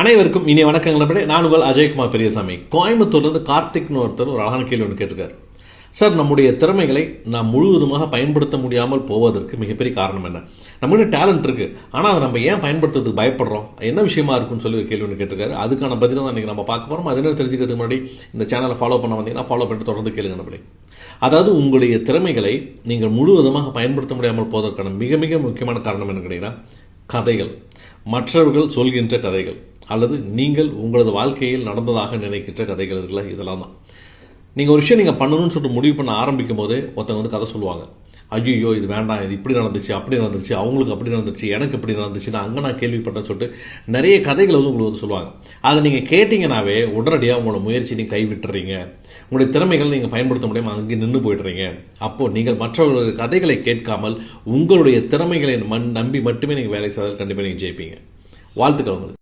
அனைவருக்கும் இனிய வணக்கங்கள் நண்பர்களே. நான் உங்கள் அஜயகுமார் பெரியசாமி. கோயம்புத்தூர்லேருந்து கார்த்திக்னு ஒருத்தர் ஒரு அழகான கேள்வி ஒன்று கேட்டிருக்காரு. சார் நம்முடைய திறமைகளை நாம் முழுவதுமாக பயன்படுத்த முடியாமல் போவதற்கு மிகப்பெரிய காரணம் என்ன? நம்மகிட்ட டேலண்ட் இருக்குது ஆனால் அதை நம்ம ஏன் பயன்படுத்துறதுக்கு பயப்படுறோம்? என்ன விஷயமா இருக்குன்னு சொல்லி ஒரு கேள்வி ஒன்று கேட்டிருக்காரு. அதுக்கான பதில் தான் இன்னைக்கு நம்ம பார்க்க போகிறோம் அது என்ன தெரிஞ்சுக்கிறதுக்கு முன்னாடி இந்த சேனலை ஃபாலோ பண்ண வந்தீங்கன்னா ஃபாலோ பண்ணிட்டு தொடர்ந்து கேளுங்க நம்மளே அதாவது உங்களுடைய திறமைகளை நீங்கள் முழுவதுமாக பயன்படுத்த முடியாமல் போவதற்கான மிக மிக முக்கியமான காரணம் என்ன கேட்டீங்கன்னா கதைகள். மற்றவர்கள் சொல்கின்ற கதைகள். அல்லது நீங்கள் உங்களது வாழ்க்கையில் நடந்ததாக நினைக்கின்ற கதைகள் இருக்குல்ல இதெல்லாம் தான். நீங்கள் ஒரு விஷயம் நீங்கள் பண்ணணும்னு சொல்லிட்டு முடிவு பண்ண ஆரம்பிக்கும் போதே ஒருத்தவங்க வந்து கதை சொல்லுவாங்க. ஐயோ இது வேண்டாம் இது இப்படி நடந்துச்சு அப்படி நடந்துச்சு அவங்களுக்கு அப்படி நடந்துச்சு எனக்கு இப்படி நடந்துச்சு நான் அங்கே நான் கேள்விப்பட்டேன்னு சொல்லிட்டு நிறைய கதைகளை வந்து உங்களுக்கு வந்து சொல்லுவாங்க. அதை நீங்கள் கேட்டிங்கனாவே உடனடியாக உங்களோட முயற்சி நீங்கள் கைவிட்டுறீங்க. உங்களுடைய திறமைகள் நீங்கள் பயன்படுத்த முடியாமல் அங்கே நின்று போயிடுறீங்க. அப்போது நீங்கள் மற்றவர்களுடைய கதைகளை கேட்காமல் உங்களுடைய திறமைகளை மண் நம்பி மட்டுமே நீங்கள் வேலை செய்தால் கண்டிப்பாக நீங்கள் ஜெயிப்பீங்க. வாழ்த்துக்கள் உங்களுக்கு.